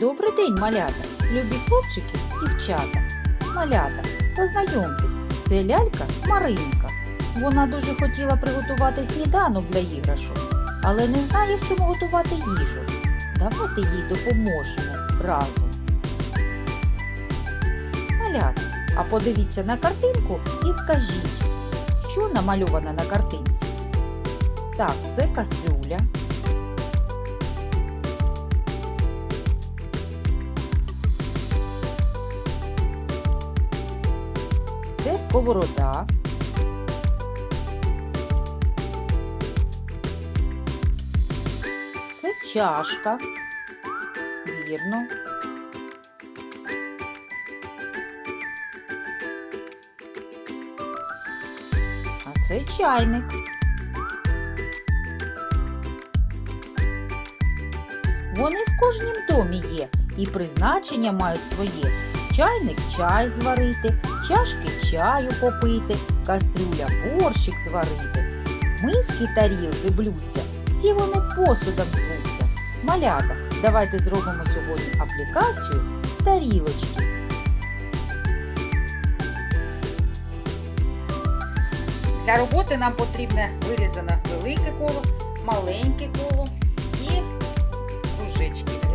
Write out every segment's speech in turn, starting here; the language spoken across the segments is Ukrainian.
Добрий день, малята, любі хлопчики, дівчата. Малята, познайомтесь, це лялька Маринка. Вона дуже хотіла приготувати сніданок для іграшок, але не знає, в чому готувати їжу. Давайте їй допоможемо разом. Малята, а подивіться на картинку і скажіть, що намальовано на картинці? Так, це кастрюля. Це сковорода. Це чашка. Вірно. А це чайник. Вони в кожнім домі є і призначення мають своє. Чайник чай зварити, чашки чаю попити, кастрюля борщик зварити. Миски, тарілки, блюдця, всі вони посудом звуться. Малята, давайте зробимо сьогодні аплікацію тарілочки. Для роботи нам потрібне вирізане велике коло, маленьке коло і кружечки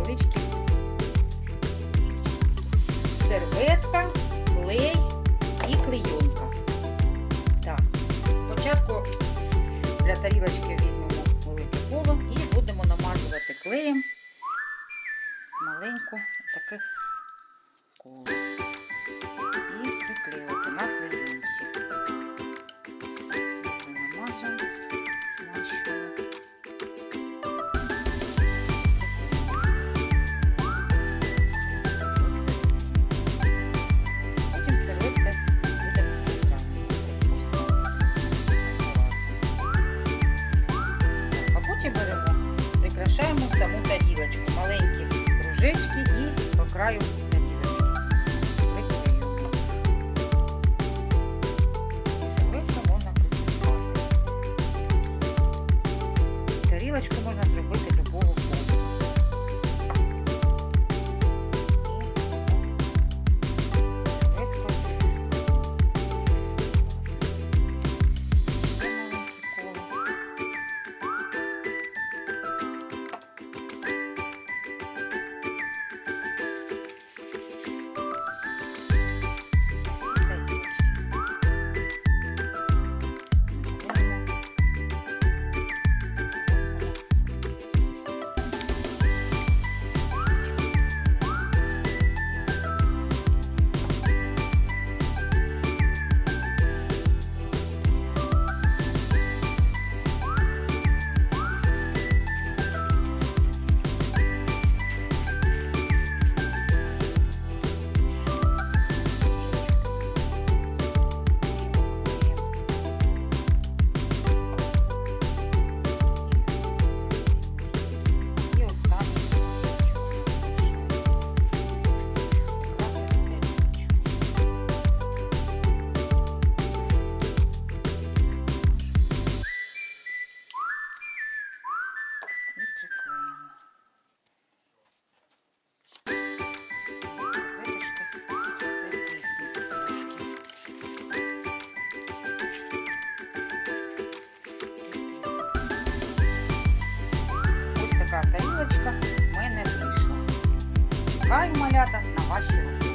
тарілочки візьмемо велике коло і будемо намазувати клеєм маленьку таке коло. І приклеювати на клейонці. Прикрашаємо саму тарілочку, маленькі кружечки і по краю тарілочки. І серветку можна. Тарілочку можна зробити Малята на ваші руки.